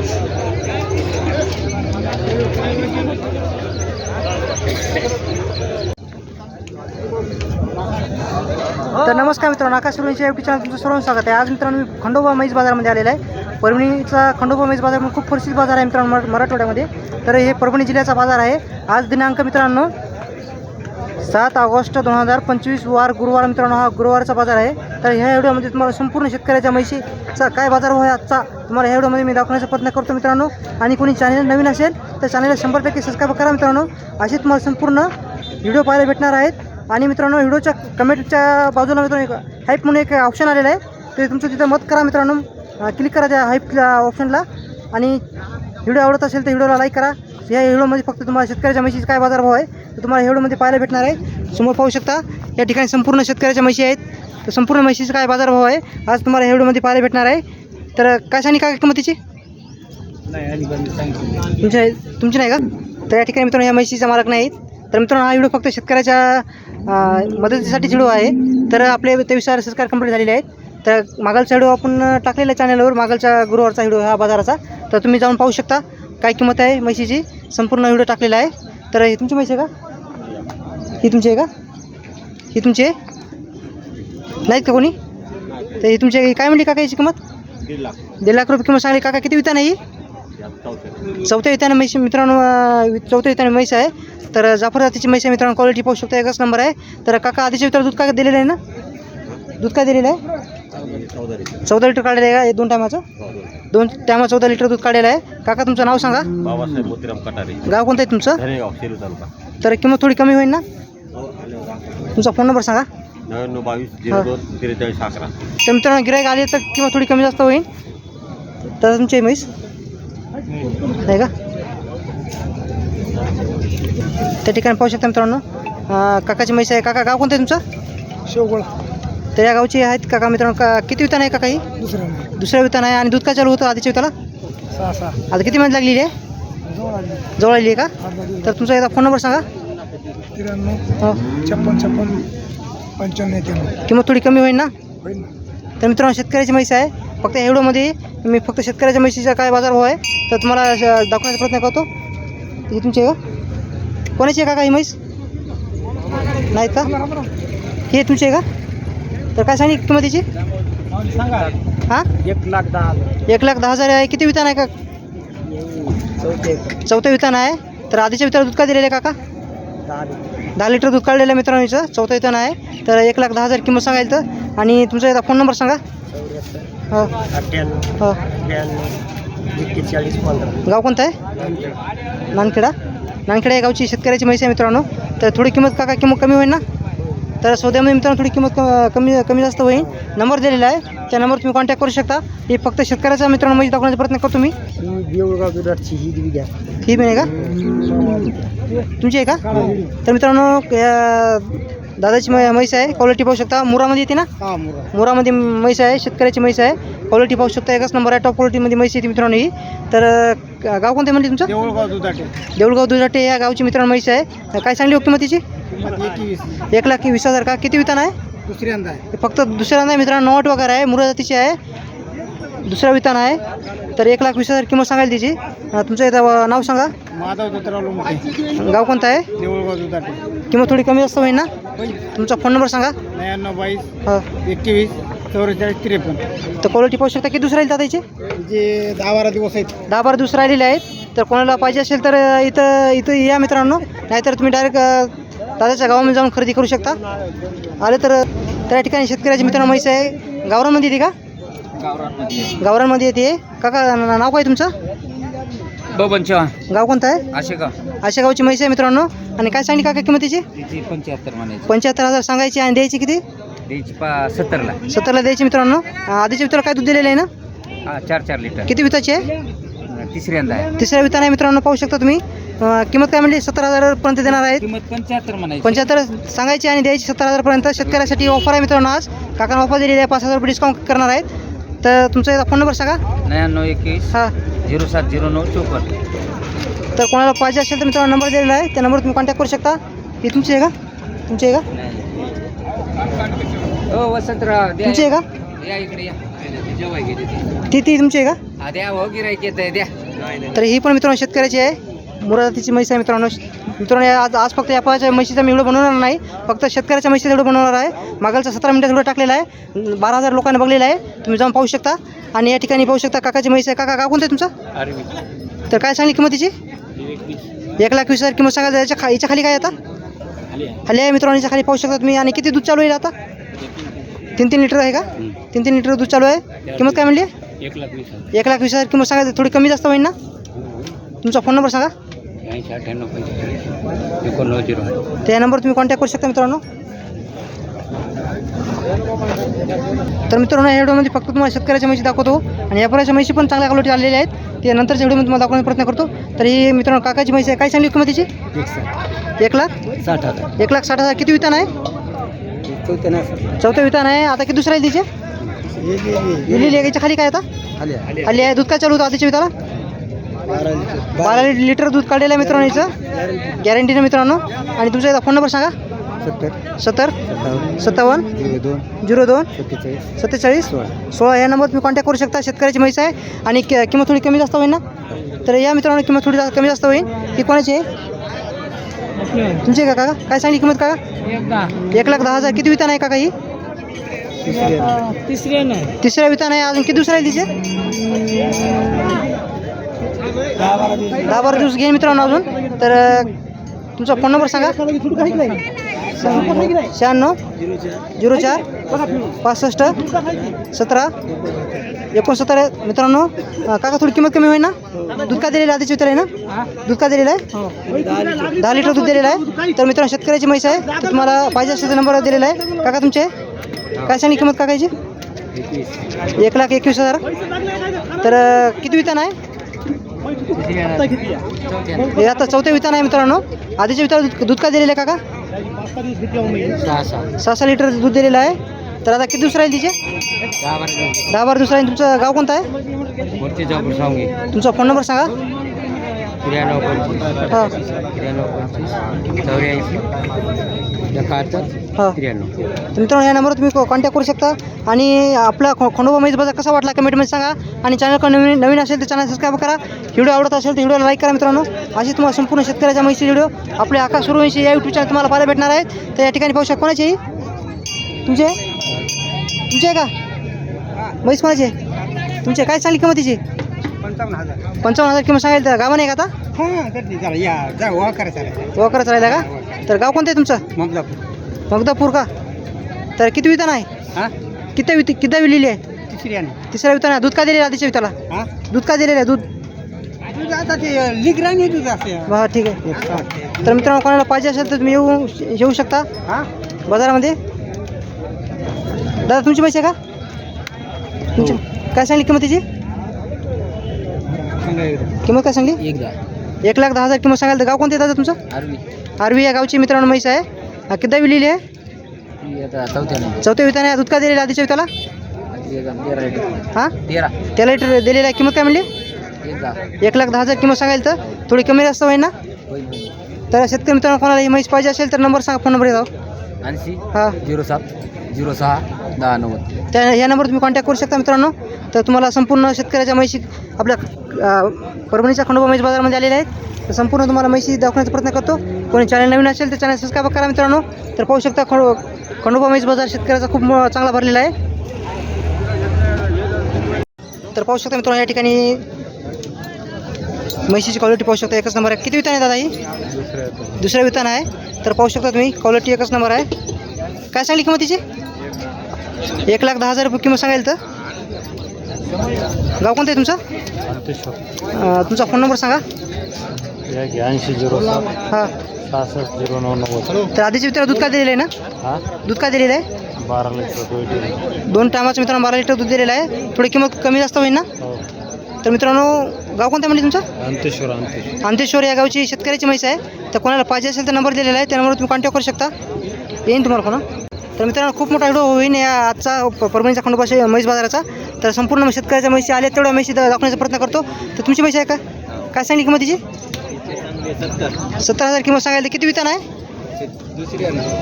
तर नमस्कार मित्रांनो आकाश सुरूंच्या युट्यूब चॅनल तुमचं सर्वांचं स्वागत आहे. आज मित्रांनो मी खंडोबा मैज बाजारामध्ये आलेला आहे. परभणीचा खंडोबा मैस बाजार म्हणून खूप प्रसिद्ध बाजार आहे मित्रांनो मराठवाड्यामध्ये. तर हे परभणी जिल्ह्याचा बाजार आहे. आज दिनांक मित्रांनो सात ऑगस्ट दोन हजार पंचवीस वार गुरुवार मित्रांनो हा गुरुवारचा बाजार आहे. तर ह्या व्हिडिओमध्ये तुम्हाला संपूर्ण शेतकऱ्याच्या म्हशीचा काय बाजार आहे आजचा तुम्हाला ह्या व्हिडिओमध्ये मी दाखवण्याचा प्रयत्न करतो मित्रांनो. आणि कोणी चॅनल नवीन असेल तर चॅनलला शंभर टक्के सबस्क्राईब करा मित्रांनो. असे तुम्हाला संपूर्ण व्हिडिओ पाहायला भेटणार आहेत. आणि मित्रांनो व्हिडिओच्या कमेंटच्या बाजूला मित्रांनो एक हाईप म्हणून एक ऑप्शन आलेलं आहे. ते तुमचं तिथं मत करा मित्रांनो. क्लिक करा त्या हाईपच्या ऑप्शनला आणि व्हिडिओ आवडत असेल तर व्हिडिओला लाईक करा. या व्हिडिओमध्ये फक्त तुम्हाला शेतकऱ्याच्या म्हशीचा काय बाजारभाव आहे तर तुम्हाला व्हिडिओमध्ये पाहायला भेटणार आहे. समोर पाहू शकता या ठिकाणी संपूर्ण शेतकऱ्याच्या म्हशी आहेत. तर संपूर्ण म्हशीचा काय बाजारभाव आहे? आज तुम्हाला ह्या व्हिडिओमध्ये पाहायला भेटणार आहे. तर काय सांगली काय किंमतीची तुमच्या तुमची नाही का? तर या ठिकाणी मित्रांनो या म्हशीचा मालक नाहीत. तर मित्रांनो हा व्हिडिओ फक्त शेतकऱ्याच्या मदतीसाठी व्हिडिओ आहे. तर आपले तेवीसार सरकार कंप्लीट झालेले आहेत. तर मागलचा व्हिडिओ आपण टाकलेला चॅनलवर मागलच्या गुरुवारचा व्हिडिओ हा बाजाराचा. तर तुम्ही जाऊन पाहू शकता काय किंमत आहे म्हशीची. संपूर्ण व्हिडिओ टाकलेला आहे. तर ही तुमची म्हशी आहे का? ही तुमची आहे का? ही तुमची आहे? नाहीत का कोणी? तर ही तुमची आहे. काय म्हणली काका याची किंमत? दीड लाख. दीड लाख रुपये किंमत सांगली. काका किती विता नाही चौथ्या. चौथ्या विताने म्हैस मित्रांनो चौथ्या विताने म्हैस आहे. तर जाफर जातीची म्हैस आहे मित्रांनो क्वालिटी पाहू शकता एकच नंबर आहे. तर काका आधीच्या वितर दूध काय दिलेलं आहे ना? दूध काय दिलेलं आहे? चौदा लिटर. काढलेलं आहे का? हे दोन टायमाचं? दोन टायमा चौदा लिटर दूध काढलेलं आहे. काका तुमचं नाव सांगा. बाबासाहेब मोतीराम कटारे. गाव कोणतं आहे तुमचं? तर किंमत थोडी कमी होईल ना? तुमचा फोन नंबर सांगा. नव्याण्णव बावीस झिरो दोन त्रेचाळीस अकरा. तर मित्रांनो गिरायक आले तर किंमत थोडी कमी जास्त होईल. तर तुमची म्हैस? आहे का? त्या ठिकाणी पाहू शकता मित्रांनो. काकाची म्हैस आहे. काका गाव कोणतं आहे तुमचं? शेवगोळ. तर या गावची आहेत काका मित्रांनो. का किती वितान आहे काका ही दुसऱ्या दुसऱ्या वितान आहे. आणि दूध काय चालू होतं आधीच्या विताला? सहा सहा. आता किती महिन्यात लागलेली आहे? जवळ आली. आहे का? तर तुमचा एकदा फोन नंबर सांगा. त्र्याण्णव हो. छप्पन छप्पन. पंच्याण्णव किंमत थोडी कमी होईल ना? होईल ना. तर मित्रांनो शेतकऱ्याची म्हैस आहे. फक्त या व्हिडिओमध्ये मी फक्त शेतकऱ्याच्या म्हैशीचा काय बाजारभाव आहे तर तुम्हाला दाखवण्याचा प्रयत्न करतो. ही तुमची आहे का? कोणाची आहे काका ही म्हैस? नाहीत का? ही तुमची आहे का? तर काय सांगली किंमतीची सांगा हां? एक लाख दहा एक लाख दहा हजार आहे. किती वितान आहे का? चौथे. चौथं वितान आहे. तर आधीच्या वितान दूध काय दिलेलं आहे काका? दहा लिटर दूध काढलेलं आहे मित्रांनो हिचं चौथं वितान आहे तर एक लाख दहा हजार किंमत सांगायला तर आणि तुमचा एकदा फोन नंबर सांगा. हो. हो. गाव कोणतं आहे? नानखेडा. नानखेडा या गावची शेतकऱ्याची म्हैस आहे मित्रांनो. तर थोडी किंमत काका किंमत कमी होईल ना? तर सौद्यामध्ये मित्रांनो थोडी किंमत कमी कमी जास्त होईल. नंबर दिलेला आहे. त्या नंबर तुम्ही कॉन्टॅक्ट करू शकता. हे फक्त शेतकऱ्याचा मित्रांनो म्हैस दाखवण्याचा प्रयत्न करतो मी. ही पण आहे का? तुमची आहे का? तर मित्रांनो या दादाची मै- म्हैस आहे. क्वालिटी पाहू शकता. मुरामध्ये येते ना? मुरा. मुरामध्ये म्हैस आहे. शेतकऱ्याची म्हैस आहे. क्वालिटी पाहू शकता. एकच नंबर आहे. टॉप क्वालिटीमध्ये म्हैस येते मित्रांनो ही. तर गाव कोणते म्हणजे तुमचं? देऊळगाव दुधाटे. देऊळगाव दुधाटे या गावची मित्रांनो म्हैस आहे. तर काय सांगली हो किंमतीची किंमत एकवीस एक लाख वीस हजार का? किती वितान आहे? दुसऱ्यांदा आहे. हे फक्त दुसऱ्यांदा आहे मित्रांनो नवट वगैरे आहे मुरा जातीची आहे. दुसरा वितान आहे. तर एक लाख वीस हजार किंमत सांगायला तिची. तुमचं एकदा नाव सांगा. माधव दत्तराव लोमटे गाव कोणतं आहे? देऊळगाव दुधाटे. किंमत थोडी कमी जास्त होईल ना? तुमचा फोन नंबर सांगा. नव्याण्णव बावीस हो. एकवीस चौवेचाळीस त्रेपन्न. तर क्वालिटी पाहू शकता किती दुसरा येईल दादाचे? जे दहा बारा दिवस आहेत. दहा बारा दुसरा आलेले आहेत. तर कोणाला पाहिजे असेल तर इथं इथं या मित्रांनो. नाहीतर तुम्ही डायरेक्ट दादाच्या गावामध्ये जाऊन खरेदी करू शकता? आले तर त्या ठिकाणी शेतकऱ्याचे मित्रांनो म्हैस आहे. गावरांमध्ये येते का? गावरांमध्ये येते. काका नाव काय तुमचं? बबन चव्हाण. गाव कोणतं आहे? असे का अशा गावची म्हैस आहे मित्रांनो. आणि काय सांगली काका किंमतीची? तिची पंच्याहत्तर म्हणायची. पंच्याहत्तर हजार सांगायची आणि द्यायची किती? द्यायची पा सत्तरला. सत्तरला द्यायची मित्रांनो. आधीच्या मित्राला काय दूध दिलेलं आहे ना? हा चार चार लिटर. किती विताची आहे? तिसऱ्यांदा आहे. तिसऱ्या वितान आहे मित्रांनो पाहू शकता तुम्ही. अ, किंमत काय म्हणली? सत्तर हजारपर्यंत देणार आहेत. किंमत पंच्याहत्तर म्हणायची. पंच्याहत्तर सांगायची आणि द्यायची सत्तर हजारपर्यंत शेतकऱ्यासाठी ऑफर आहे मित्रांनो आज. काकांना ऑफर दिलेली आहे पाच हजार रुपये डिस्काउंट करणार आहेत. तर तुमचा फोन नंबर सांगा. नव्याण्णव एकवीस हां. झिरो सात झिरो नऊ चोपन्न. तर कोणाला पाहिजे असेल तर मित्रांनो नंबर दिलेला आहे. त्या नंबर तुम्ही कॉन्टॅक्ट करू शकता. ही तुमची आहे का? तुमची आहे का? हो वसंतराव द्या. तुमची आहे का? या इकडे या. जेवाय गेले ते ती ती तुमची आहे का? द्या हो गिरायक येत द्या. तर ही पण मित्रांनो शेतकऱ्याची आहे. मुरादातीची म्हैस आहे मित्रांनो. मित्रांनो या- आज आज फक्त यापाच्या म्हशीचा मी व्हिडिओ बनवणार नाही. फक्त शेतकऱ्याच्या म्हशीचा व्हिडिओ बनवणार आहे. मागलचा सतरा मिनिटाचा व्हिडिओ टाकलेला आहे. बारा हजार लोकांनी बघलेला आहे. तुम्ही जाऊन पाहू शकता. आणि या ठिकाणी पाहू शकता काकाची म्हैस आहे. काका गाव कोणतं आहे तुमचं? तर काय सांगली किंमत तिची? एक लाख वीस हजार किंमत सांगा. याच्या खा याच्या खाली काय आता? खाली आहे. मित्रांनो. याच्या खाली पाहू शकता तुम्ही. आणि किती दूध चालू आहे आता? तीन तीन. लिटर आहे का? तीन तीन लिटर दूध चालू आहे. किंमत काय म्हणली? एक लाख वीस एक लाख वीस हजार किंमत सांगा थोडी कमी जास्त होईल ना? तुमचा फोन नंबर सांगा. ऐंशी अठ्ठ्याण्णव पंचेचाळीस एकोणनव्वद झिरो आठ. त्या नंबर तुम्ही कॉन्टॅक्ट करू शकता मित्रांनो. तर मित्रांनो या व्हिडिओमध्ये फक्त तुम्हाला शेतकऱ्याच्या म्हशी दाखवतो आणि व्यापाऱ्याच्या म्हशी पण चांगल्या क्वालिटी आलेल्या आहेत. ते नंतरच्या व्हिडिओमध्ये तुम्हाला दाखवण्याचा प्रयत्न करतो. तर ही मित्रांनो काकाची म्हशी आहे. काय सांगली किंमत तिची? एक लाख? साठ हजार. एक लाख साठ हजार. किती वितान आहे? चौथं वितान आहे. आता किती दुसऱ्या आहे तिचे? दिलेली आहे याच्या खाली काय आता? खाली आहे. दूध काय चालू होतं आधीच्या विताला बारा लिट- लिटर दूध काढलेलं आहे मित्रांनो याचं गॅरंटीनं मित्रांनो. आणि तुमचा एकदा फोन नंबर सांगा. सत्तर. सत्तर. सत्तावन्न. दोन. झिरो दोन. सत्तेचाळीस. सत्तेचाळीस. सोळा. सोळा. या नंबर तुम्ही कॉन्टॅक्ट करू शकता. शेतकऱ्याची म्हैस आहे. आणि कि- किंमत थोडी कमी जास्त होईल ना? तर या मित्रांनो किंमत थोडी जा- कमी जास्त होईल. ही कोणाची आहे? तुमची आहे का काका? काय सांगली किंमत काका? एक लाख. दहा हजार. किती वितान आहे काका ही? तिसऱ्या नाही तिसऱ्या वितान आहे अजून किती दिवस राहील तिचे दहा बारा दिवस घेईन मित्रांनो अजून. तर तुमचा फोन नंबर सांगा. शहाण्णव झिरो चार पासष्ट सतरा एकोणसत्तर आहे. मित्रांनो काका थोडी किंमत कमी होईल ना? दूध का दिलेलं आहे? आधीच विचार आहे ना? दूध का दिलेलं आहे? दहा लिटर दूध दिलेलं आहे. तर मित्रांनो शेतकऱ्याची म्हैस आहे. तर तुम्हाला पाहिजे असेल नंबर दिलेला आहे. काका तुमचे? काय सांगली किंमत काकाची एक लाख एकवीस हजार. तर किती वितान आहे? हे आता चौथ्या वितान आहे मित्रांनो. आधीच्या वितान दूध दूध का दिलेलं आहे काका? सहा सहा लिटर दूध दिलेलं आहे. तर आता किती दुसरं आहे तिचे? दहा बारा दुसरं आहे तुमचं गाव कोणतं आहे? तुमचा फोन नंबर सांगा. त्र्याण्णव पंचवीस. हां त्र्याण्णव पंचवीस. चौऱ्याऐंशी. एकाहत्तर हां. त्र्याण्णव. तर मित्रांनो या नंबरवर तुम्ही कॉन्टॅक्ट करू शकता. आणि आपला खो खंडोबा मैज बाजार कसा वाटला कमेंटमध्ये सांगा. आणि चॅनल नवीन नवीन असेल तर चॅनल सबस्क्राईब करा. व्हिडिओ आवडत असेल तर व्हिडिओला लाईक करा मित्रांनो. अशी तुम्हाला संपूर्ण शेतकऱ्याच्या म्हैसी व्हिडिओ आपले आकाश सुरवंशी या यूट्यूब चॅनल तुम्हाला पाहायला भेटणार आहेत. तर या ठिकाणी पाहू शकता कोणाची? तुमचे? तुमचे आहे का? म्हैस कोणाची? आहे तुमचे काय सांगली किंमत तिची पंचावन्न हजार. पंचावन्न हजार किंमत सांगायला गावाने आहे का आता? हां करते या जा वा राहिला का? तर गाव कोणतं आहे तुमचं? मगदापूर. मगदापूर का? तर किती वितान आहे? हां? किती विती किती विलेली आहे तिसऱ्या नाही तिसऱ्या वितान आहे. दूध का दिलेलं आहे आधीच्या विताला? हां? दूध का दिलेलं आहे? दूध? आता ते लिग्रांग बरं ठीक आहे. तर मित्रांनो कोणाला पाहिजे असेल तर तुम्ही येऊ येऊ शकता. हां? बाजारामध्ये. दादा तुमची पैसे आहे का? तुमची काय सांगली किंमत तिची किंमत काय सांगली? एकदा. एक लाख दहा हजार किंमत सांगाल तर गाव कोणतं आहे दादा तुमचं? आरवी. आरवी या गावची मित्रांनो म्हैस आहे. किती विलेली आहे? चौथ्या विताने आहे. दूध का दिलेलं आधीच्या विताला तेरा हां? तेरा. त्याला लिटर दिलेलं आहे. किंमत काय म्हणली? एक लाख दहा हजार किंमत सांगाल तर थोडी कमी जास्त होईल ना? तर शेतकरी मित्रांनो कोणाला ही म्हैस पाहिजे असेल तर नंबर सांगा फोन नंबर येतो. ऐंशी हां. झिरो सात झिरो सहा दहा नव्वद त्या या नंबर तुम्ही कॉन्टॅक्ट करू शकता मित्रांनो. तर तुम्हाला संपूर्ण शेतकऱ्याच्या म्हैशी आपल्या परभणीच्या खंडोबा म्हैस बाजारामध्ये आलेल्या आहेत. तर संपूर्ण तुम्हाला म्हैशी दाखवण्याचा प्रयत्न करतो. कोणी चॅनल नवीन असेल तर चॅनल सबस्क्राईब करा मित्रांनो. तर पाहू शकता खंडो खंडोबा म्हैस बाजार शेतकऱ्याचा खूप म- चांगला भरलेला आहे. तर पाहू शकता मित्रांनो या ठिकाणी म्हैशीची क्वालिटी पाहू शकता. एकच नंबर आहे. किती वितान आहे दादा ही? दुसऱ्या वितान आहे. तर पाहू शकता तुम्ही क्वालिटी एकच नंबर आहे. काय सांगली किंमत तिची एक लाख दहा हजार रुपये किंमत सांगाल तर? गाव कोणतं आहे तुमचं? तुमचा फोन नंबर सांगा. ऐंशी झिरो हां. सहासष्ट झिरो नऊ नव्वद. तर आधीच्या मित्राला दूध का दिलेलं आहे ना? हा? दूध का दिलेलं आहे? बारा लिटर दोन टायमाचं मित्रांनो बारा लिटर दूध दिलेलं आहे. थोडी किंमत कमी जास्त होईल ना? हो. तर मित्रांनो गाव कोणतं म्हणजे तुमचं? अंतेश्वर अंतेश्वर. या गावची शेतकऱ्याची म्हैस आहे. तर कोणाला पाहिजे असेल तर नंबर दिलेला आहे. त्या नंबरवर तुम्ही कॉन्टॅक्ट करू शकता. येईन तुम्हाला फोन तर मित्रांनो खूप मोठा व्हिडिओ होईन या आजचा परभणीचा खंडोबाशी म्हैस बाजाराचा. तर संपूर्ण शेतकऱ्याच्या म्हैशी आल्या तेवढ्या म्हैशी दाखवण्याचा प्रयत्न करतो. तर तुमची म्हैस आहे का? काय सांगली किंमत तिची? सत्तर हजार किंमत सांगायला किती वितान आहे?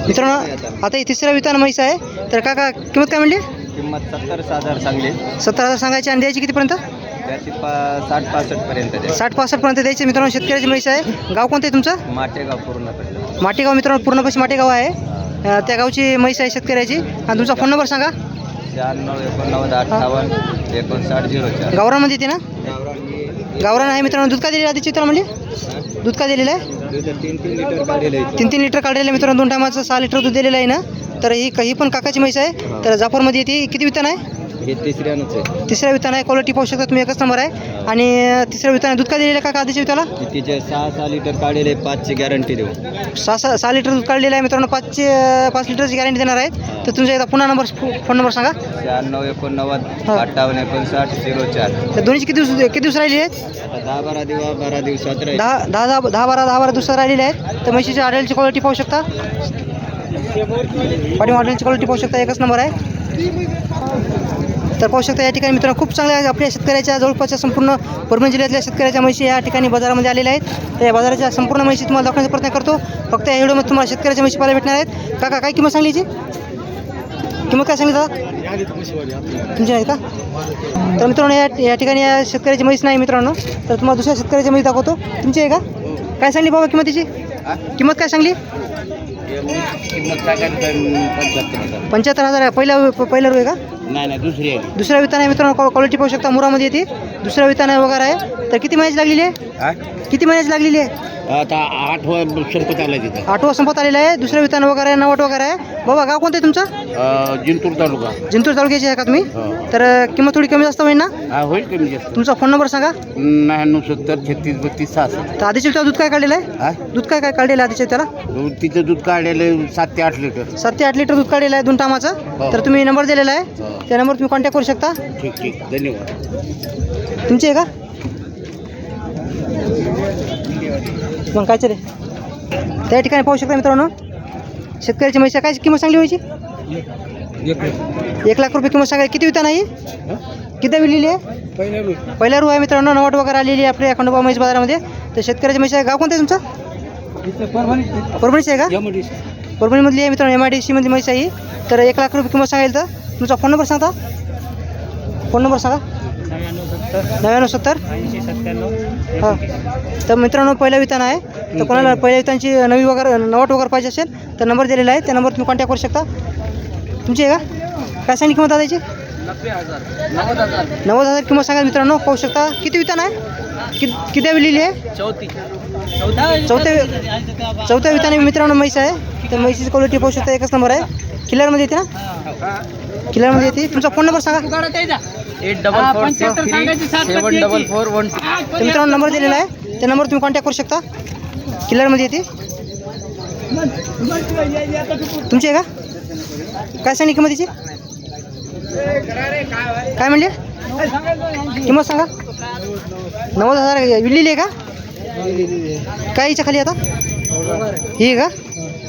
मित्रांनो आता ही तिसऱ्या वितान म्हैस आहे. तर काका किंमत काय म्हणली? किंमत सत्तर हजार सांगली. सत्तर हजार सांगायची आणि द्यायची कितीपर्यंत? त्याची पा साठ पासष्ट पर्यंत द्या साठ पासष्टपर्यंत द्यायचे. मित्रांनो शेतकऱ्याची म्हैस आहे. गाव कोणतं आहे तुमचं? माटेगाव पूर्ण माटेगाव मित्रांनो पूर्णपशी माटेगाव आहे. अं, त्या गावची म्हैस आहे शेतकऱ्याची. आणि तुमचा फोन नंबर सांगा. शहाण्णव एकोणनव्वद अठ्ठावन्न एकोणसाठ झिरो चार. गावरामध्ये येते ना? गावरान आहे मित्रांनो. दूध का दिलेलं आधी चित्र म्हणजे? दूध का दिलेलं आहे? तीन तीन लिटर काढलेलं आहे? तीन तीन लिटर काढलेलं आहे मित्रांनो? दोन टायमाचं सहा लिटर दूध दिलेलं आहे ना. तर ही ही पण काकाची म्हैस आहे. तर जाफरमध्ये येते किती वितान आहे? हे तिसऱ्यानंच आहे. तिसऱ्या वितान आहे क्वालिटी पाहू शकता तुम्ही एकच नंबर आहे. आणि तिसऱ्या वितान दूध का दिलेलं आहे काका आधीच्या विताला? तिचे सहा सहा लिटर काढलेले पाचची गॅरंटी देऊ. सहा सहा सहा लिटर दूध काढलेलं आहे मित्रांनो पाचशे पाच लिटरची गॅरंटी देणार आहेत. तर तुमचा एकदा पुन्हा नंबर फोन नंबर सांगा. शहाण्णव एकोणनव्वद. अठ्ठावन्न एकोणसाठ झिरो चार. तर दोन्हीचे किती दिवस किती दिवस राहिले आहेत? दहा बारा दिवस बारा दिवसात राहील. दहा दहा दहा दहा बारा दहा बारा दिवसात राहिलेले आहेत. तर म्हशीच्या आडेलची क्वालिटी पाहू शकता. पाठी मॉडेलची क्वालिटी पाहू शकता एकच नंबर आहे. तर पाहू शकता या ठिकाणी मित्रांनो खूप चांगल्या आपल्या शेतकऱ्याच्या जवळपासच्या संपूर्ण परभणी जिल्ह्यातल्या शेतकऱ्याच्या म्हशी या ठिकाणी बाजारामध्ये आलेल्या आहेत. तर या बाजाराच्या संपूर्ण म्हशी तुम्हाला दाखवण्याचा प्रयत्न करतो. फक्त या व्हिडिओमध्ये तुम्हाला शेतकऱ्याच्या म्हशी पाहायला भेटणार आहेत. काका काय किंमत सांगली याची? किंमत काय सांगली दादा? तुमची आहे का? तर मित्रांनो या या ठिकाणी या शेतकऱ्याची म्हैस नाही मित्रांनो. तर तुम्हाला दुसऱ्या शेतकऱ्याची म्हैस दाखवतो. तुमची आहे का? काय सांगली बाबा किंमतीची? किंमत काय सांगली? पंच्याहत्तर हजार. आहे. पहिला पहिला रू आहे का? नाही नाही दुसरी आहे. दुसऱ्या वितान आहे मित्रांनो क्वालिटी पाहू शकता मुरामध्ये येते. दुसऱ्या वितान आहे वगैरे आहे. तर किती महिन्याची लागलेली आहे? किती महिन्याची लागलेली आहे? आता आठ संपत आला तिथं. आठवा संपत आलेला आहे. दुसऱ्या वितान वगैरे आहे नवट वगैरे आहे. बाबा गाव कोणतं आहे तुमचं? जिंतूर तालुका. जिंतूर तालुक्याचे आहे का तुम्ही? हो. तर किंमत थोडी कमी जास्त होईल ना? हा होईल कमी जास्त. तुमचा फोन नंबर सांगा. नव्याण्णव सत्तर छत्तीस बत्तीस सहासष्ट. तर आधीच्या दूध काय काढलेलं आहे? हा? दूध काय काय काढलेलं आहे आधीच्या त्याला? दूध तिचं दूध काढलेलं सात ते आठ लिटर. सात ते आठ लिटर दूध काढलेलं आहे दोन टामाचं. हो. तर तुम्ही नंबर दिलेला आहे. हो. त्या नंबर तुम्ही कॉन्टॅक्ट करू शकता? ठीक ठीक. धन्यवाद. तुमची आहे का? मग काय चालेल त्या ठिकाणी पाहू शकता मित्रांनो. शेतकऱ्याची म्हैसा काय किंमत सांगली व्हायची एक लाख. रुपये किंमत सांगा किती विता नाही? किती विलेली आहे? पहिल्या रू. आहे मित्रांनो. नवाट वगैरे आलेली आहे आपल्या खंडोबा म्हैस बाजारामध्ये. तर शेतकऱ्याची म्हैस आहे. गाव कोणतं आहे तुमचं? परभणीचं आहे का? परभणीमधली आहे मित्रांनो. एम आय डी सीमधली म्हैस आहे ही. तर एक लाख रुपये किंमत सांगायला तर? तुमचा फोन नंबर सांगता फोन नंबर सांगा. नव्याण्णव सत्तर. हां. तर मित्रांनो पहिला वितान आहे. तर कोणाला पहिल्या वितांची नवी वगैरे नवट वगैरे पाहिजे असेल तर नंबर दिलेला आहे. त्या नंबर तुम्ही कॉन्टॅक्ट करू शकता. तुमची आहे का? काय सांगली किंमत दादाची? नव्वद हजार किंमत सांगा मित्रांनो. पाहू शकता. किती वितान आहे? कि किती लिहिली आहे? चौथ्या चौथ्या विताने मित्रांनो म्हैस आहे. तर म्हैसीची क्वालिटी पाहू शकता. एकच नंबर आहे. किल्लरमध्ये येते ना? किल्लरमध्ये येते. तुमचा फोन नंबर सांगा. Eight double four seven double four one मित्रांनो नंबर दिलेला आहे. त्या नंबर तुम्ही कॉन्टॅक्ट करू शकता. किल्लरमध्ये येते. तुमची आहे का? काय सांगली किंमत तिची काय म्हणले? किंमत सांगा. नव्वद हजार विलेली आहे का? काय हिच्या खाली आता? ही का?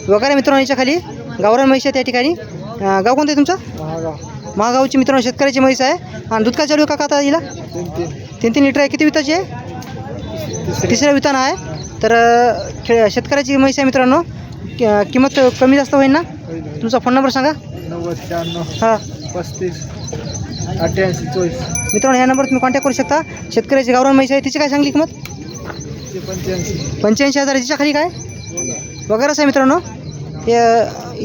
वगैरे मित्रांनो हिच्या खाली. गावरान म्हैस आहे त्या ठिकाणी. अं, गाव कोणतं आहे तुमचं? महागावची मित्रांनो शेतकऱ्याची म्हैस आहे. आणि दूध काय चालू आहे काका आता हिला? तीन तीन लिटर आहे. किती विताची आहे? तिसऱ्या वितान आहे. तर अं, खे- शेतकऱ्याची म्हैस आहे मित्रांनो. कि- किंमत कमी जास्त होईल ना? तुमचा फोन नंबर सांगा. नव्वद शहाण्णव हां. पस्तीस अठ्ठ्याऐंशी चोवीस मित्रांनो ह्या नंबर तुम्ही कॉन्टॅक्ट करू शकता. शेतकऱ्याची गावरान म्हैस आहे. तिची काय सांगली किंमत? ते पंच्याऐंशी पंच्याऐंशी हजार. तिच्या खाली काय? वगैरेच आहे मित्रांनो. हे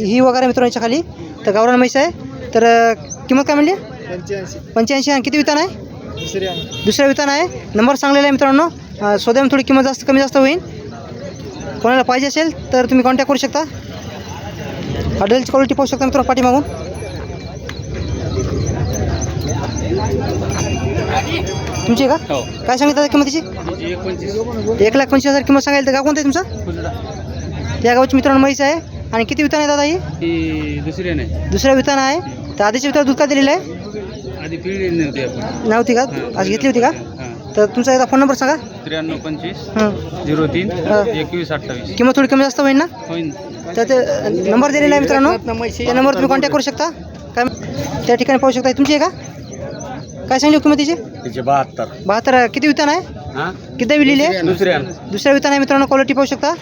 ही वगैरे मित्रांच्या खाली. तर गावरान म्हैस आहे. तर किंमत काय म्हणली? पंच्याऐंशी. पंच्याऐंशी आणि किती वितान आहे? दुसऱ्या वितान आहे. नंबर सांगलेला आहे मित्रांनो. अं, सोद्यामध्ये थोडी किंमत जास्त कमी जास्त होईल. कोणाला पाहिजे असेल तर तुम्ही कॉन्टॅक्ट करू शकता. हॉटेलची क्वालिटी पाहू शकता मित्रांनो पाठीमागून. तुमची का? हो. काय सांगितलं किंमतीची? एक लाख पंचवीस हजार किंमत सांगायला तर गाव कोणतं आहे तुमचं? त्या गावची मित्रांनो म्हैस आहे. आणि किती वितान आहे दादा ही? दुसरी नाही. दुसऱ्या वितान आहे. तर आधीच्या वितान दूध का दिलेलं आहे? आधी पिढी नव्हती आपण. नव्हती का? आज घेतली होती का? तर तुमचा एकदा फोन नंबर सांगा. त्र्याण्णव पंचवीस हं. झिरो तीन हा. एकवीस अठ्ठावीस. किंमत थोडी कमी जास्त होईल ना? होईन. तर ते नंबर दिलेला आहे मित्रांनो. त्या नंबर तुम्ही कॉन्टॅक्ट करू शकता. काय त्या ठिकाणी पाहू शकता. तुमची आहे का? काय सांगली हो किंमतीची तिचे बहात्तर. बहात्तर किती वितान आहे? हा? किती विलेली? आहे दुसऱ्या दुसऱ्या वितान आहे मित्रांनो. क्वालिटी पाहू शकता.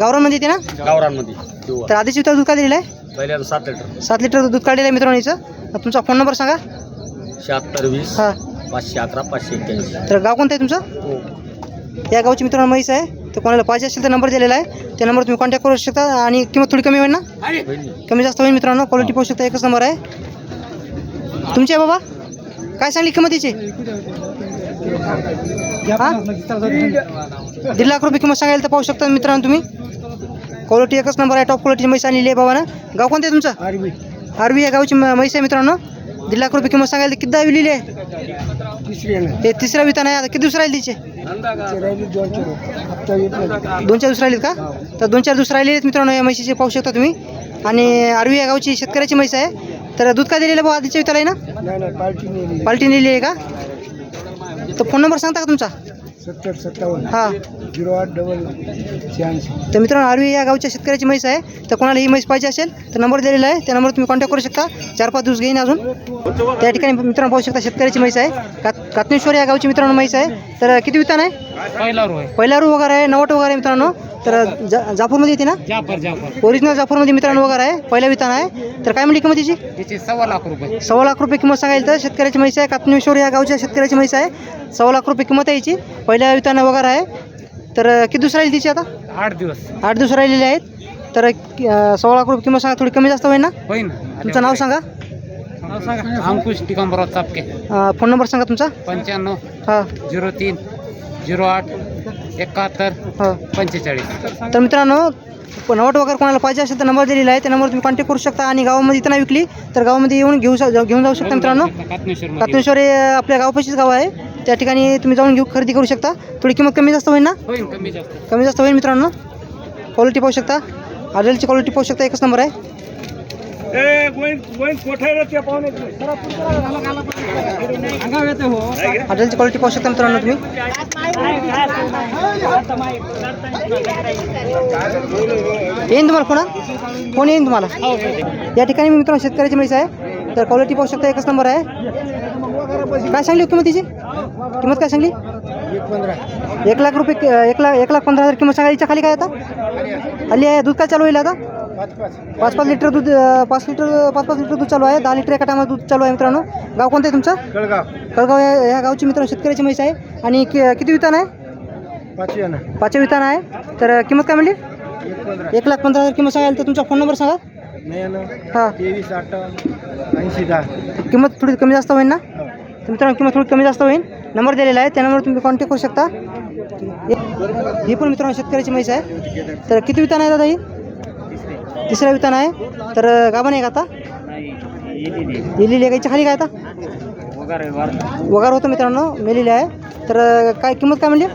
गावरानमध्ये येते ना? गावरांमध्ये तर आधीच वितान दूध का दिलेलं आहे? पहिल्यांदा सात लिटर. सात लिटर दूध काढलेलं आहे मित्रांनो हिचं तुमचा फोन नंबर सांगा. शहात्तर वीस हां. पाचशे अकरा पाचशे एक्क्याऐंशी. तर गाव कोणतं आहे तुमचं? या गावची मित्रांनो म्हैस आहे. तर कोणाला पाहिजे असेल तर नंबर दिलेला आहे. त्या नंबर तुम्ही कॉन्टॅक्ट करू शकता आणि किंमत थोडी कमी होईल ना? कमी जास्त होईल मित्रांनो. क्वालिटी पाहू शकता एकच नंबर आहे. तुमची आहे बाबा? काय सांगली किंमत याची? हा? दीड लाख रुपये किंमत सांगायला तर पाहू शकता मित्रांनो तुम्ही. क्वालिटी एकच नंबर आहे टॉप क्वालिटीची म्हैस आणलेली आहे बाबानं गाव कोणतं आहे तुमचं? आरबी आरबी या गावची म- म्हैस आहे मित्रांनो. दीड लाख रुपये किंमत सांगायला किती दहा लिहिली आहे? तिसरी आहे ना. ते तिसरा वितान आहे आता किती दिवस राहील तिचे? राहिली दोन चार. हप्ता येत नाही दोन चार दिवस राहिलेत का? तर दोन चार दिवस राहिले आहेत मित्रांनो या म्हशीचे पाहू शकता तुम्ही. आणि आरवी या गावची शेतकऱ्याची म्हैस आहे. तर दूध काय दिलेलं भाऊ आधीच्या विताला आहे ना? नाही नाही पार्टी नेली. पाल्टी नेली आहे का? तर फोन नंबर सांगता का तुमचा? सत्तर सत्तावन्न. हां. झिरो आठ डबल शहाऐंशी. तर मित्रांनो आरवी या गावच्या शेतकऱ्याची म्हैस आहे. तर कोणाला ही म्हैस पाहिजे असेल तर नंबर दिलेला आहे. त्या नंबर तुम्ही कॉन्टॅक्ट करू शकता. चार पाच दिवस घेईन अजून. त्या ठिकाणी मित्रांनो पाहू शकता शेतकऱ्याची म्हैस आहे. कात कातनेश्वर या गावची मित्रांनो म्हैस आहे. तर किती वितान आहे? पहिला रू वगैरे आहे नवट वगैरे आहे मित्रांनो. तर जा जापूरमध्ये येते ना? जाफर जाफर. ओरिजिनल जाफरमध्ये मित्रांनो वगैरे आहे. पहिला वितान आहे. तर काय म्हणली किंमत तिची तिचे सव्वा लाख रुपये. सव्वा लाख रुपये किंमत सांगायला तर शेतकऱ्याची म्हैस आहे. कातनेश्वर या गावच्या शेतकऱ्याची म्हैस आहे. सव्वा लाख रुपये किंमत आहे याची. पहिल्या विताना वगैरे आहे. तर किती दिवस राहील तिची आता? आठ दिवस. आठ दिवस राहिलेले आहेत. तर अं, सव्वा लाख रुपये किंमत सांगा थोडी कमी जास्त होईल ना? होईन तुमचं नाव सांगा. अंकुश टिकांबराव चापके. अं, फोन नंबर सांगा तुमचा. पंच्याण्णव हां. झिरो तीन झिरो आठ एकाहत्तर हो. पंचेचाळीस. तर मित्रांनो नवट वगैरे कोणाला पाहिजे असेल तर नंबर दिलेला आहे. त्या नंबर तुम्ही कॉन्टॅक्ट करू शकता आणि गावामध्ये इथं नाही विकली तर गावामध्ये येऊन घेऊ शक- घेऊन जाऊ शकता मित्रांनो. कातनेश्वर कातनेश्वर हे आपल्या गावापाशीच गाव आहे. त्या ठिकाणी तुम्ही जाऊन घेऊ खरेदी करू शकता. थोडी किंमत कमी जास्त होईल ना? कमी जास्त. कमी जास्त होईल मित्रांनो. क्वालिटी पाहू शकता. आडलची क्वालिटी पाहू शकता एकच नंबर आहे. आडलची क्वालिटी पाहू शकता मित्रांनो तुम्ही. येईन तुम्हाला फोन फोन येईन तुम्हाला? या ठिकाणी मी मित्रांनो शेतकऱ्याची म्हैस आहे. तर क्वालिटी पाहू शकता एकच नंबर आहे. काय सांगली किंमत तिची? किंमत काय सांगली? एक लाख रुपये एक लाख एक लाख पंधरा हजार किंमत. सांगायच्या खाली काय आता? हल्ली आहे. दूध काय चालू होईल आता? पाच पाच लिटर दूध पाच लिटर पाच पाच लिटर दूध चालू आहे. दहा लिटर एका टायमात दूध चालू आहे मित्रांनो. गाव कोणतं आहे तुमचं? कळगाव. कळगाव या गावची मित्रांनो शेतकऱ्याची म्हैस आहे. आणि कि किती वितान आहे? पाचवी वितान आहे. तर किंमत काय म्हणली? एक लाख पंधरा. हजार किंमत सांगाल तर तुमचा फोन नंबर सांगा. हां. तेवीस अठ्ठावन्न. ऐंशी दहा. किंमत थोडी कमी जास्त होईल ना? हो. तर मित्रांनो किंमत थोडी कमी जास्त होईल नंबर दिलेला आहे त्या नंबर तुम्ही कॉन्टॅक्ट करू शकता. ही पण मित्रांनो शेतकऱ्याची म्हैस आहे. तर किती वितान आहे दादा ही? तिसऱ्या वितान आहे. तर गाभण आहे का आता? लिहिलेली आहे गाईच्या खाली काय आता? वगार होतं मित्रांनो मेलेली आहे. तर काय किंमत काय म्हणली?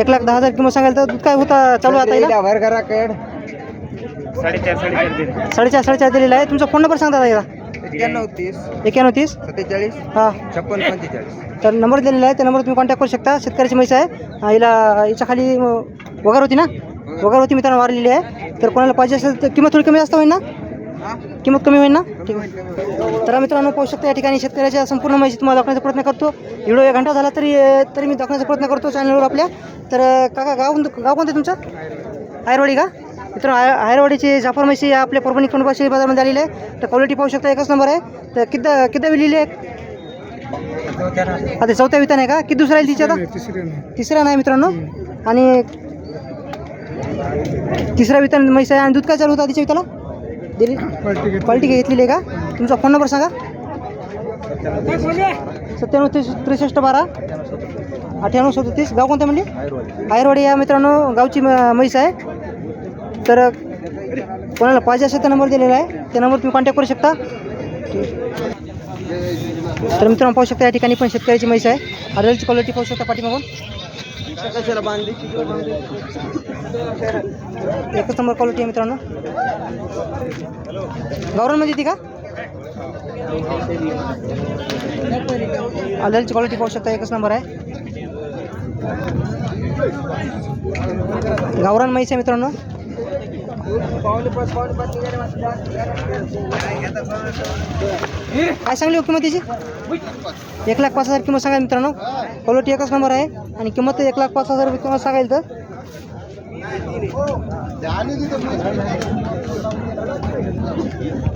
एक लाख दहा हजार किंमत सांगायला तर दूध काय होता चालू आता साडेचार साडेचार साडेचार साडेचार दिलेला आहे तुमचा फोन नंबर सांगता दादा एकदा? एक्क्याण्णव तीस. एक्याण्णव तीस? सत्तेचाळीस. हां. छप्पन पंचेचाळीस. तर नंबर दिलेला आहे. त्या नंबर तुम्ही कॉन्टॅक्ट करू शकता. शेतकऱ्याची म्हैस आहे. अं, हिला हिच्या खाली अं, वगार होती ना? वगार होती मित्रांनो वारलेली आहे. तर कोणाला पाहिजे असेल तर किंमत थोडी कमी जास्त होईल ना? किंमत कमी होईल ना? ठीक आहे. तर मित्रांनो पाहू शकता या ठिकाणी शेतकऱ्याच्या संपूर्ण माहिती तुम्हाला दाखवण्याचा प्रयत्न करतो. व्हिडिओ एक घंटा झाला तरी तरी मी दाखवण्याचा प्रयत्न करतो चॅनलवर आपल्या. तर अं, काका गाव गाव कोणतं तुमचं? आयरवाडी का? मित्रांनो आय आयरवाडीची जाफर म्हशी या आपल्या परभणी खंडोबा शेळी बाजारमध्ये आलेली आहे. तर क्वालिटी पाहू शकता एकच नंबर आहे. तर किती किती लिहिली आहे? आता चौथ्या वितान आहे का? किती दुसरा येईल तिच्या आता? तिसऱ्या तिसरा नाही मित्रांनो. आणि तिसरा वितान म्हैस आहे. आणि दूध काय चालू होतं तिच्या विताला दिली क्वालिटी घेतलेली आहे का? तुमचा फोन नंबर सांगा. सत्त्याण्णव तीस त्रेसष्ट बारा. अठ्ठ्याण्णव सदतीस. गाव कोणतं म्हणजे आयरवाडी या मित्रांनो गावची म- म्हैस आहे. तर कोणाला पाहिजे असेल तर नंबर दिलेला आहे. त्या नंबर तुम्ही कॉन्टॅक्ट करू शकता. तर मित्रांनो पाहू शकता या ठिकाणी पण शेतकऱ्याची म्हैस आहे. आडलची क्वालिटी पाहू शकता पाठीमागून. एकच नंबर क्वालिटी आहे मित्रांनो. गावरानमध्ये म्हणजे येते का? आडलची क्वालिटी पाहू शकता एकच नंबर आहे. गावरान म्हैस आहे मित्रांनो. काय सांगली हो किंमत त्याची एक लाख पाच हजार किंमत सांगा मित्रांनो. क्वालिटी एकच नंबर आहे. आणि किंमत एक लाख पाच हजार रुपये किंमत सांगायला तर.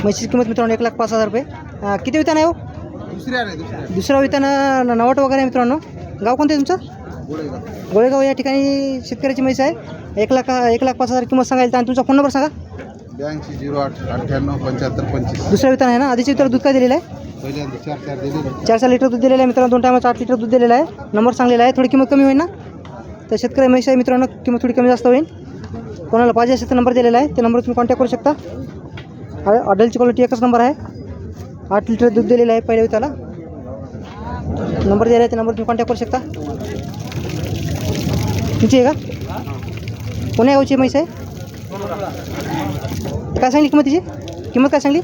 म्हशीची किंमत मित्रांनो एक लाख पाच हजार रुपये. किती वितान आहे हो? दुसऱ्या दुसरा विताना नवाट वगैरे आहे मित्रांनो. गाव कोणतं आहे तुमचं? गोळेगाव गोळेगाव या ठिकाणी शेतकऱ्याची म्हैस आहे. एक लाख एक लाख पाच हजार किंमत सांगायला आणि तुमचा फोन नंबर सांगा. ब्याऐंशी झिरो आठ अठ्ठ्याण्णव पंच्याहत्तर पंचवीस. दुसरा वितान आहे ना? आधीच्या वितर दूध काय दिलेलं आहे? पहिल्यांदा चार चार दिले चार चार लिटर दूध दिलेलं आहे मित्रांनो. दोन टायमाचं आठ लिटर दूध दिलेलं आहे. नंबर सांगलेला आहे. थोडी किंमत कमी होईल ना? तर शेतकरी म्हैस आहे मित्रांनो. किंमत थोडी कमी जास्त होईल. कोणाला पाहिजे असेल तर नंबर दिलेला आहे. त्या नंबरवर तुम्ही कॉन्टॅक्ट करू शकता. ऑर्डरची क्वालिटी एकच नंबर आहे. आठ लिटर दूध दिलेलं आहे पहिल्या विताला नंबर दिलेला आहे. त्या नंबरवर तुम्ही कॉन्टॅक्ट करू शकता. तुमची आहे का? कोण्या गावची म्हैस आहे? काय सांगली किंमत तिची? किंमत काय सांगली?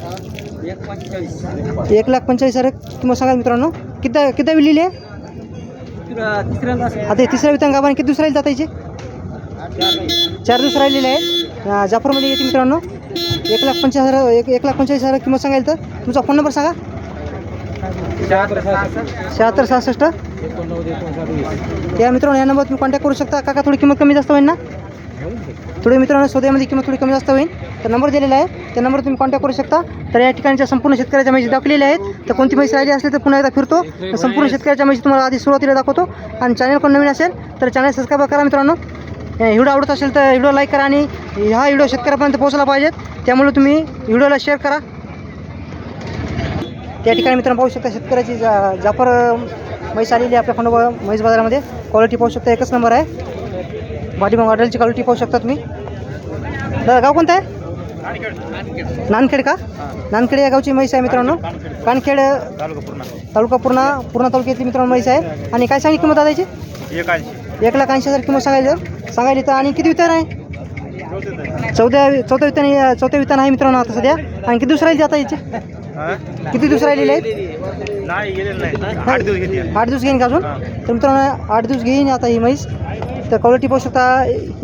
एक लाख पंचेचाळीस हजार. किंमत सांगा मित्रांनो. किती किती लिहिली आहे? आता तिसऱ्या वितांग गावाने किती दुसऱ्या जाता याचे चार दिवस राहिलेले आहेत अं, जाफरमध्ये येते मित्रांनो. एक लाख पंचेचाळीस हजार एक एक लाख पंचेचाळीस हजार किंमत सांगायला तर. तुमचा फोन नंबर सांगा. शहात्तर सहासष्ट. या मित्रांनो या नंबर तुम्ही कॉन्टॅक्ट करू शकता. काका थोडी किंमत कमी जास्त होईल ना? थोडी मित्रांनो सौद्यामध्ये किंमत थोडी कमी जास्त होईल. तर नंबर दिलेला आहे. त्या नंबर तुम्ही कॉन्टॅक्ट करू शकता. तर या ठिकाणच्या संपूर्ण शेतकऱ्याच्या माहिती दाखवलेल्या आहेत. तर कोणती माहिती राहिली असली तर पुन्हा एकदा फिरतो. तर संपूर्ण शेतकऱ्याच्या माहिती तुम्हाला आधी सुरुवातीला दाखवतो. आणि चॅनल कोण नवीन असेल तर चॅनल सबस्क्राईब करा मित्रांनो. व्हिडिओ आवडत असेल तर व्हिडिओ लाईक करा आणि हा व्हिडिओ शेतकऱ्यापर्यंत पोहोचला पाहिजेत त्यामुळे तुम्ही व्हिडिओला शेअर करा. त्या ठिकाणी मित्रांनो पाहू शकता शेतकऱ्याची जा जाफर म्हैस आलेली आपल्या खंडोबा म्हैस बाजारामध्ये. क्वालिटी पाहू शकता एकच नंबर आहे. पाठीमाग हॉटेलची क्वालिटी पाहू शकता तुम्ही. दादा गाव कोणतं आहे? नानखेड का? नानखेड या गावची म्हैस आहे मित्रांनो. कानखेड तालुका पूर्णा पूर्णा तालुक्यातली मित्रांनो म्हैस आहे. आणि काय सांगितली किंमत दादाची? एक लाख ऐंशी हजार किंमत सांगायचं सांगायली तर आणि किती वितान आहे? चौदा चौथा वितान चौथ्या वितान आहे मित्रांनो आता सध्या. आणि किती दिवस राहील आता याचे? किती दिवस राहिलेले आहेत? आठ दिवस घेईन का अजून? तर मित्रांनो आठ दिवस घेईन आता ही म्हैस. तर क्वालिटी पाहू शकता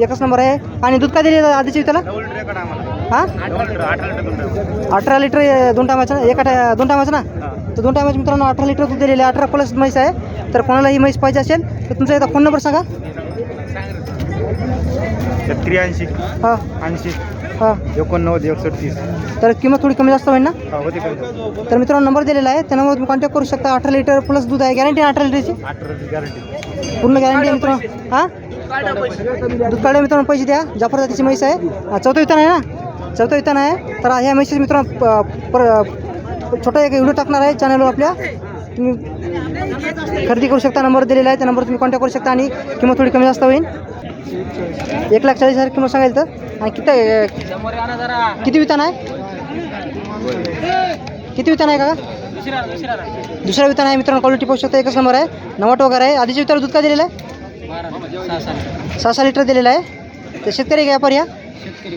एकच नंबर आहे. आणि दूध काय दिले आधीच्या विताला हां? अठरा लिटर दोन टायमाचं ना? एका दोन टायमाचं ना? तर दोन टायमाचं मित्रांनो अठरा लिटर दूध दिलेले आहे. अठरा प्लस म्हैस आहे. तर कोणाला ही म्हैस पाहिजे असेल तर तुमचा एकदा फोन नंबर सांगा. त्र्याऐंशी हां. ऐंशी. हां. एकोणनव्वद एकसष्ट तीस. तर किंमत थोडी कमी जास्त होईल ना? होते तर मित्रांनो नंबर दिलेला आहे त्या नंबरवर तुम्ही कॉन्टॅक्ट करू शकता. अठरा लिटर प्लस दूध आहे. गॅरंटी अठरा लिटरची गॅरंटी पूर्ण गॅरंटी आहे मित्रांनो. हां? दूध काढे मित्रांनो पैसे द्या. जाफर जातीची म्हैस आहे. हा, चौथं वितान आहे ना? चौथं वितान आहे. तर ह्या म्हैसेस मित्रांनो प- पर छोटा एक व्हिडिओ टाकणार आहे चॅनलवर आपल्या. तुम्ही खरेदी करू शकता. नंबर दिलेला आहे. त्या नंबर तुम्ही कॉन्टॅक्ट करू शकता आणि किंमत थोडी कमी जास्त होईल. एक लाख चाळीस हजार किंमत सांगायला तर? आणि किती किती वितान आहे? किती वितान आहे का दुसरा वितान आहे. मित्रांनो क्वालिटी पाहू शकता एकच नंबर आहे. नवाट वगैरे आहे. आधीच्या वितार दूध काय दिलेलं आहे? सहा सहा लिटर दिलेलं आहे. ते शेतकरी का व्यापारी या शेतकरी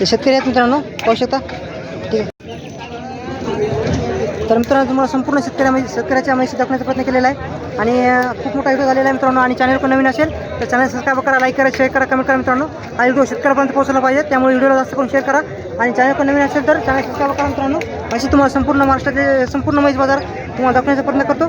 ते शेतकरी आहेत मित्रांनो पाहू शकता. तर मित्रांनो तुम्हाला संपूर्ण शेतकऱ्यामध्ये शेतकऱ्याच्या माहिती दाखवण्याचा प्रयत्न केलेला आहे. आणि खूप मोठा व्हिडिओ झालेला आहे मित्रांनो. आणि चॅनल पण नवीन असेल तर चॅनल सबस्क्राईब करा लाईक करा शेअर करा कमेंट करा मित्रांनो. हा व्हिडिओ शेतकऱ्यापर्यंत पोहोचला पाहिजे त्यामुळे व्हिडिओला जास्त करून शेअर करा. आणि चॅनल पण नवीन असेल तर चॅनल सबस्क्राईब करा मित्रांनो. अशी तुम्हाला संपूर्ण महाराष्ट्राचे संपूर्ण माहिती बाजार तुम्हाला दाखवण्याचा प्रयत्न करतो.